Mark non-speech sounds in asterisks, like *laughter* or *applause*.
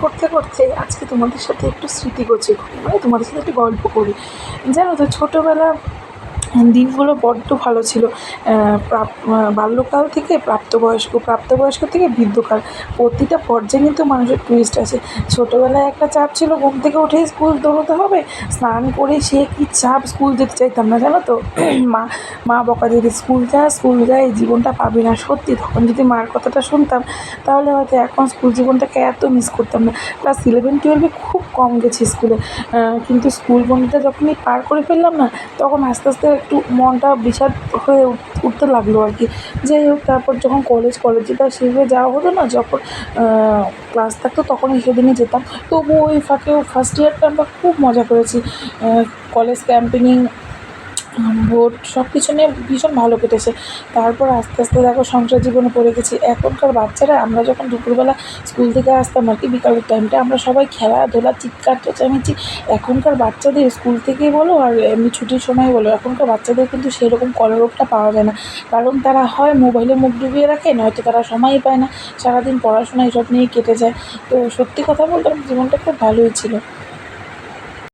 করতে করতে আজকে তোমাদের সাথে একটু স্মৃতিগোচর করি মানে তোমাদের সাথে একটু গল্প করি। জানো তো, ছোটোবেলা দিনগুলো বড্ড ভালো ছিল। প্রাপ বাল্যকাল থেকে প্রাপ্তবয়স্ক প্রাপ্তবয়স্ক থেকে বৃদ্ধকাল প্রতিটা পর্যায়ে কিন্তু মানুষের টুইস্ট আছে ছোটোবেলায় একটা চাপ ছিল, ঘুম থেকে উঠেই স্কুল দৌড়োতে হবে, স্নান করে সে কী চাপ স্কুল যেতে চাইতাম না, জানো তো? *clears throat* মা মা বকা দিদি স্কুল যা স্কুল যা, এই জীবনটা পাবি না। সত্যি, তখন যদি মার কথাটা শুনতাম, তাহলে হয়তো এখন স্কুল জীবনটাকে এত মিস করতাম না। ক্লাস ইলেভেন টুয়েলভে খুব কম গেছি স্কুলে। কিন্তু স্কুল বন্ধুটা যখনই পার করে ফেললাম না, তখন আস্তে আস্তে একটু মনটা বিষাদ হয়ে উঠতে লাগল আর কি। যাই হোক, তারপর যখন কলেজ কলেজে তো আর সেভাবে যাওয়া হতো না, যখন ক্লাস থাকতো তখন সেদিনই যেতাম। তবুও ওই ফাঁকে ফার্স্ট ইয়ারটা আমরা খুব মজা করেছি। কলেজ ক্যাম্পেনিং ভোট সব কিছু নিয়ে ভীষণ ভালো কেটেছে। তারপর আস্তে আস্তে দেখো সংসার জীবনে পড়ে গেছি। এখনকার বাচ্চারা, আমরা যখন দুপুরবেলা স্কুল থেকে আসতাম আর কি, বিকালের টাইমটা আমরা সবাই খেলাধুলা, চিৎকার চেঁচামেচি, এখনকার বাচ্চাদের স্কুল থেকেই বলো আর এমনি ছুটির সময় বলো, এখনকার বাচ্চাদের কিন্তু সেরকম কলরবটা পাওয়া যায় না। কারণ তারা হয় মোবাইলে মুখ ডুবিয়ে রাখে, নয়তো তারা সময়ই পায় না। সারাদিন পড়াশোনা এসব নিয়েই কেটে যায়। তো সত্যি কথা বলতে জীবনটা খুব ভালোই ছিল।